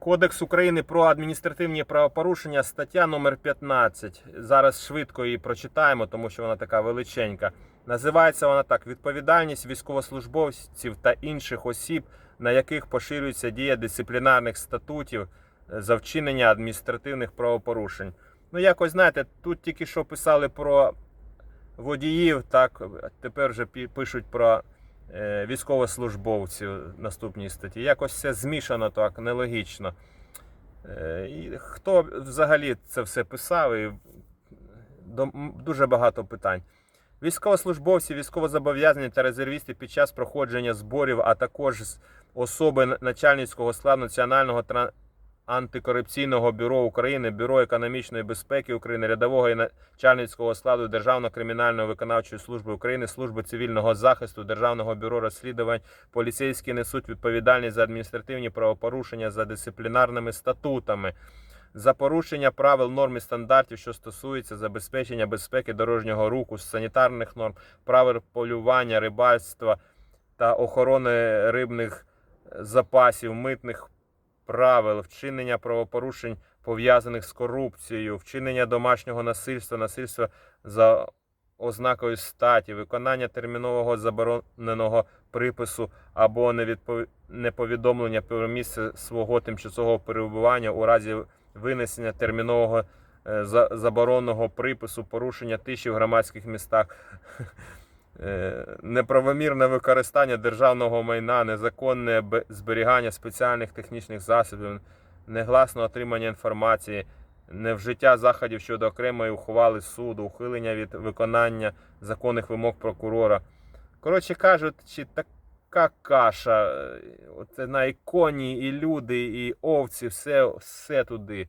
Кодекс України про адміністративні правопорушення, стаття номер 15. Зараз швидко її прочитаємо, тому що вона така величенька. Називається вона так: відповідальність військовослужбовців та інших осіб, на яких поширюється дія дисциплінарних статутів е, за вчинення адміністративних правопорушень. Ну, якось знаєте, тут тільки що писали про водіїв, так тепер вже пишуть про військовослужбовців наступній статті. Якось все змішано так, нелогічно. Е, І хто взагалі це все писав? І дуже багато питань. Військовослужбовці, військовозобов'язані та резервісти під час проходження зборів, а також особи начальницького складу Національного тра- антикорупційного бюро України, Бюро економічної безпеки України, рядового і начальницького складу Державної кримінальної виконавчої служби України, служби цивільного захисту, Державного бюро розслідувань, поліцейські несуть відповідальність за адміністративні правопорушення за дисциплінарними статутами. За порушення правил норм і стандартів, що стосуються забезпечення безпеки дорожнього руху, санітарних норм, правил полювання, рибальства та охорони рибних запасів, митних правил, вчинення правопорушень пов'язаних з корупцією, вчинення домашнього насильства, насильства за ознакою статі, виконання термінового забороненого припису або неповідомлення про місце свого тимчасового перебування у разі винесення термінового е, за- забороненого припису, порушення тиші в громадських містах. Е, Неправомірне використання державного майна, незаконне зберігання спеціальних технічних засобів, негласне отримання інформації, невжиття заходів щодо окремої ухвали суду, ухилення від виконання законних вимог прокурора. Коротше кажучи, така каша. е, Оце на і коні, і люди, і овці, все, все туди.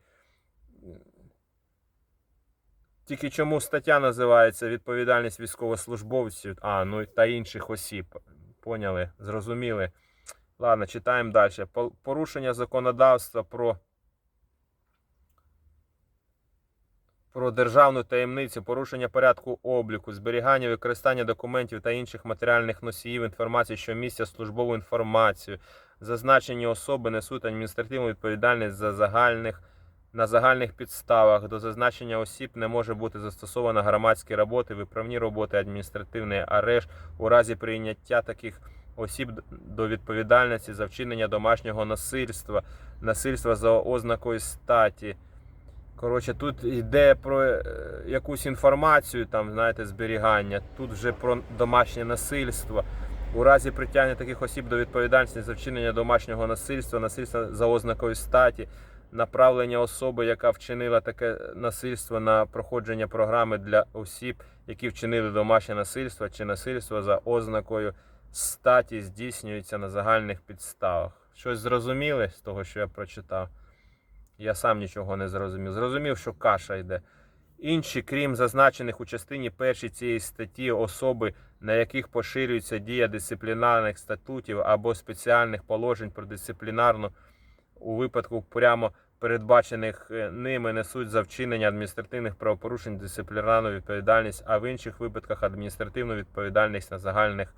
Тільки чому стаття називається відповідальність військовослужбовців, а, ну та інших осіб. Поняли, зрозуміли. Ладно, читаємо далі. По- Порушення законодавства про, про державну таємницю, порушення порядку обліку, зберігання, використання документів та інших матеріальних носіїв інформації, що містять службову інформацію. Зазначені особи несуть адміністративну відповідальність за загальних на загальних підставах до зазначення осіб не може бути застосована громадські роботи, виправні роботи, адміністративний арешт у разі прийняття таких осіб до відповідальності за вчинення домашнього насильства, насильства за ознакою статі. Коротше, тут йде про е, якусь інформацію, там, знаєте, зберігання, тут вже про домашнє насильство. У разі притягнення таких осіб до відповідальності за вчинення домашнього насильства, насильства за ознакою статі, направлення особи, яка вчинила таке насильство на проходження програми для осіб, які вчинили домашнє насильство чи насильство за ознакою статі, здійснюється на загальних підставах. Щось зрозуміли з того, що я прочитав? Я сам нічого не зрозумів. Зрозумів, що каша йде. Інші, крім зазначених у частині першій цієї статті, особи, на яких поширюється дія дисциплінарних статутів або спеціальних положень про дисциплінарну у випадку прямо передбачених е, ними несуть за вчинення адміністративних правопорушень дисциплінарну відповідальність, а в інших випадках адміністративну відповідальність на загальних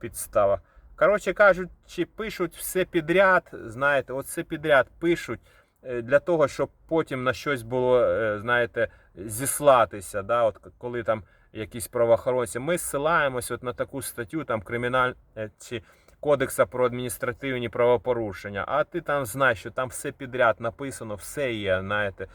підставах. Коротше кажучи, пишуть все підряд, знаєте, от все підряд пишуть е, для того, щоб потім на щось було, е, знаєте, зіслатися. Да? От коли там якісь правоохоронці, ми зсилаємось от на таку статтю там криміналь чи Кодекса про адміністративні правопорушення, а ти там знаєш, що там все підряд написано, все є. Знаєте,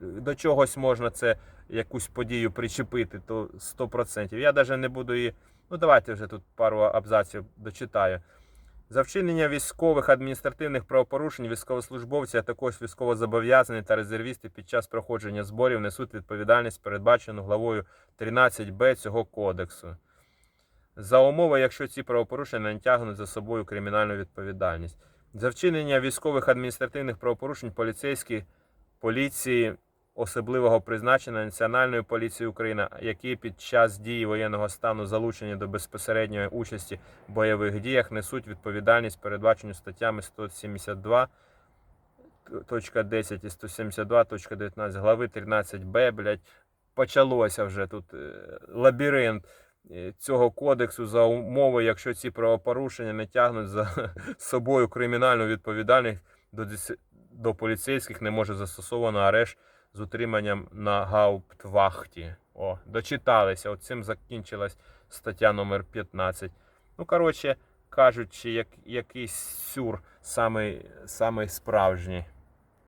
до чогось можна це якусь подію причепити, то 100%. Я навіть не буду її. Ну, давайте вже тут пару абзаців дочитаю. За вчинення військових адміністративних правопорушень військовослужбовці, а також військовозобов'язані та резервісти під час проходження зборів несуть відповідальність, передбачену главою 13б цього кодексу. За умови, якщо ці правопорушення не тягнуть за собою кримінальну відповідальність. За вчинення військових адміністративних правопорушень поліцейські поліції особливого призначення Національної поліції України, які під час дії воєнного стану залучені до безпосередньої участі в бойових діях, несуть відповідальність, передбачену статтями 172 точка 10 і 172.19 глави 13б, блядь, почалося вже тут е, лабіринт цього кодексу за умови, якщо ці правопорушення не тягнуть за собою кримінальну відповідальність до до поліцейських не може застосовано арешт з утриманням на гауптвахті. О, дочиталися. От цим закінчилась стаття номер 15. Ну, коротше кажучи, як, якийсь сюр самий, самий справжній.